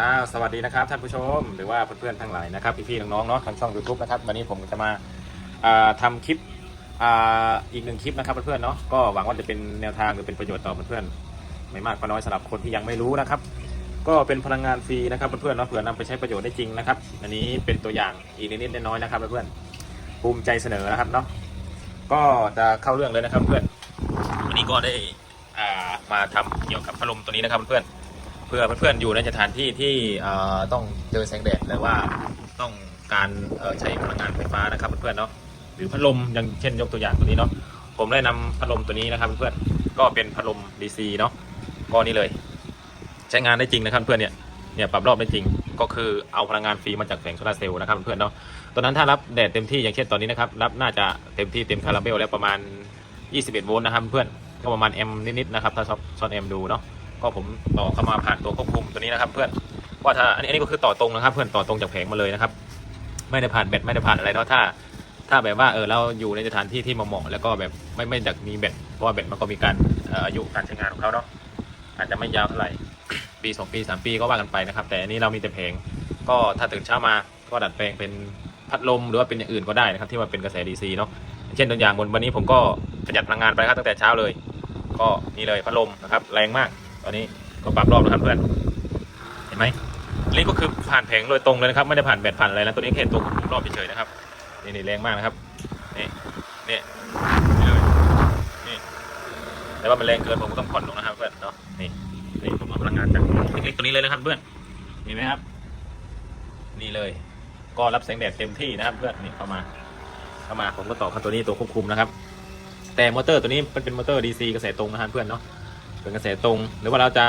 อ้าวสวัสดีนะครับท่านผู้ชมหรือว่าเพื่อนๆทั้งหลายนะครับพี่ๆน้องๆเนาะทางช่อง YouTube นะครับวันนี้ผมจะมาอ่าทำคลิปอ่าอีกหนึ่งคลิปนะครับเพื่อนๆเนาะก็หวังว่าจะเป็นแนวทางหรือเป็นประโยชน์ต่อเพื่อนๆไม่มากก็น้อยสำหรับคนที่ยังไม่รู้นะครับ ก็เป็นพลังงานฟรีนะครับเพื่อนๆเนาะเผื่อนำไปใช้ประโยชน์ได้จริงนะครับอันนี้เป็นตัวอย่างอีกนิดๆน้อยๆนะครับเพื่อนๆภูมิใจเสนอนะครับเนาะก็จะเข้าเรื่องเลยนะครับเพื่อนวันนี้ก็ได้มาทำเกี่ยวกับพัดลมตัวนี้นะครับเพื่อนๆ พื่อเพื่อนๆอยู่ในสถานที่ที่ต้องเจอแสงแดดหรือว่าต้องการใช้พลังงานไฟฟ้านะครับเพื่อนๆเนาะหรือพัดลมอย่างเช่นยกตัวอย่างตัวนี้เนาะผมได้นำพัดลมตัวนี้นะครับเพื่อนๆก็เป็นพัดลม DC เนาะก็นี่เลย ใช้งานได้จริงนะครับเพื่อนเนี่ยเนี่ยปรับรอบได้จริงก็คือเอาพลังงานฟรีมาจากแผงโซลาร์เซลล์นะครับเพื่อนเนาะตอนนั้นถ้ารับแดดเต็มที่อย่างเช่นตอนนี้นะครับรับน่าจะเต็มที่เต็มคาราเบลแล้วประมาณ 21 โวลต์นะครับเพื่อนก็ประมาณ M นิดๆนะครับถ้าช็อบชอบ M ดูเนาะ ก็ผมต่อเข้ามาผ่านตัวควบคุมตัวนี้นะครับ เพื่อนว่าถ้าอันนี้ก็คือต่อตรงนะครับ เพื่อนต่อตรงจากแผงมาเลยนะครับ ไม่ได้ผ่านแบตไม่ได้ผ่านอะไรเนาะถ้า ถ้าแบบว่าเออเราอยู่ในสถานที่ที่เหมาะแล้วก็แบบไม่ไม่อยากมีแบตเพราะว่าแบตมันก็มีการอายุการใช้งานของเขาเนาะอาจจะไม่ยาวเท่าไหร่ปีสองปีสามปีก็ว่ากันไปนะครับ แต่อันนี้เรามีแต่แผงก็ถ้าตื่นเช้ามาก็ดัดแปลงเป็นพัดลมหรือว่าเป็นอย่างอื่นก็ได้นะครับที่ว่าเป็นกระแส DC เนาะเช่นตัวอย่างบนวันนี้ผมก็ประหยัดพลังงานไปครับตั้งแต่เช้าเลย ก็นี่เลยพัดลมนะครับแรงมาก ตอนนี้ก็ปรับรอบนะครับเพื่อนเห็นไหมอันนี้ก็คือผ่านแผงโดยตรงเลยนะครับ ไม่ได้ผ่านแบตผ่านอะไรนะตัวนี้แค่ตัวควบคุมรอบเฉยๆนะครับนี่นี่แรงมากนะครับนี่นี่นี่เลยนี่แต่ว่ามันแรงเกินผมก็ต้องผ่อนลงนะครับเพื่อนเนาะนี่นี่ผมเอาพลังงานจากเล็กๆตัวนี้เลยนะครับเพื่อนเห็นไหมครับ นี่เลย ก็รับแสงแดดเต็มที่นะครับ เพื่อนนี่เข้ามาเข้ามาผมก็ต่อเข้าตัวนี้ตัวควบคุมนะครับ แต่มอเตอร์ตัวนี้มันเป็นมอเตอร์ DC กระแสตรงนะครับเพื่อนเนาะ เป็นกระแสตรง หรือว่าเราจะ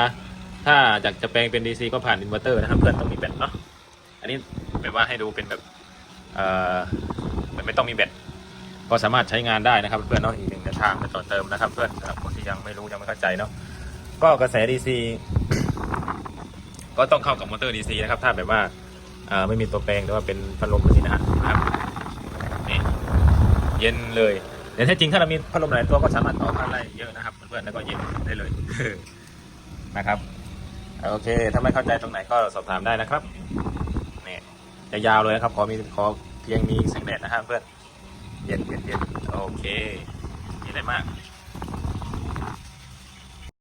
ถ้าอยากจะแปลงเป็น DC ก็ผ่านอินเวอร์เตอร์นะครับเพื่อนต้องมีแบตเนาะอันนี้แบบว่าให้ดูเป็นแบบเอ่อไม่ต้องมีแบตก็สามารถใช้งานได้นะครับเพื่อนเนาะอีกหนึ่งทางในต่อเติมนะครับ เพื่อนสำหรับคนที่ยังไม่รู้ยังไม่เข้าใจเนาะก็กระแส DC ก็ต้องเข้ากับมอเตอร์ DC นะครับ ถ้าแบบว่าเอ่อไม่มีตัวแปลงหรือว่าเป็นพัดลมแบบนี้นะฮะนะครับนี่เย็นเลย แต่ถ้าจริงถ้าเรามีพัดลมหลายตัวก็สามารถต่อกันได้เยอะนะครับเพื่อนๆแล้วก็เย็นได้เลยนะครับโอเค ถ้าไม่เข้าใจตรงไหนก็สอบถามได้นะครับนี่จะยาวเลยนะครับขอมีขอเพียงมีแสงแดดนะครับเพื่อนเย็นเย็นเย็นโอเคมีอะไรมาก